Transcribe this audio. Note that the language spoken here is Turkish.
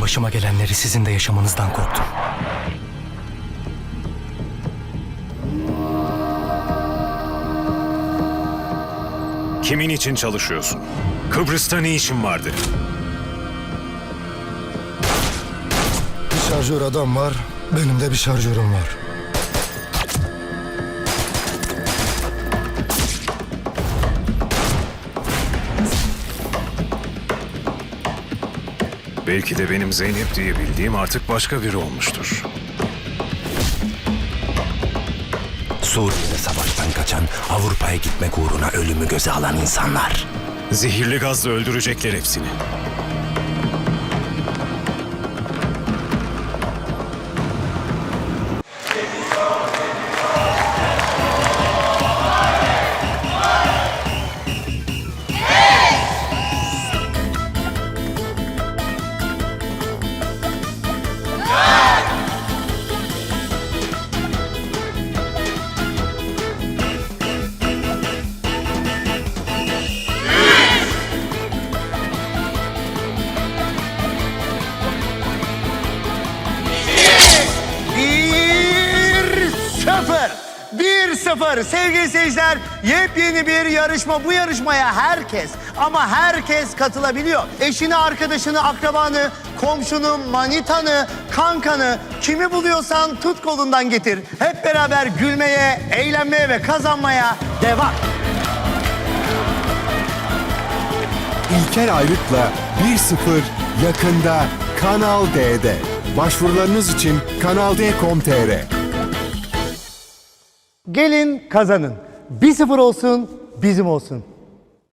başıma gelenleri sizin de yaşamanızdan korktum. Kimin için çalışıyorsun? Kıbrıs'ta ne işin vardı? Bir şarjör adam var, benim de bir şarjörüm var. Belki de benim Zeynep diye bildiğim artık başka biri olmuştur. Suriye'de savaştan kaçan, Avrupa'ya gitmek uğruna ölümü göze alan insanlar. Zehirli gazla öldürecekler hepsini. 1-0 sevgili seyirciler yepyeni bir yarışma. Bu yarışmaya herkes ama herkes katılabiliyor. Eşini, arkadaşını, akrabanı, komşunu, manitanı, kankanı kimi buluyorsan tut kolundan getir. Hep beraber gülmeye, eğlenmeye ve kazanmaya devam. İlker Ayrık'la 1-0 yakında Kanal D'de. Başvurularınız için kanalde.com.tr Gelin kazanın. Bir sıfır olsun, bizim olsun.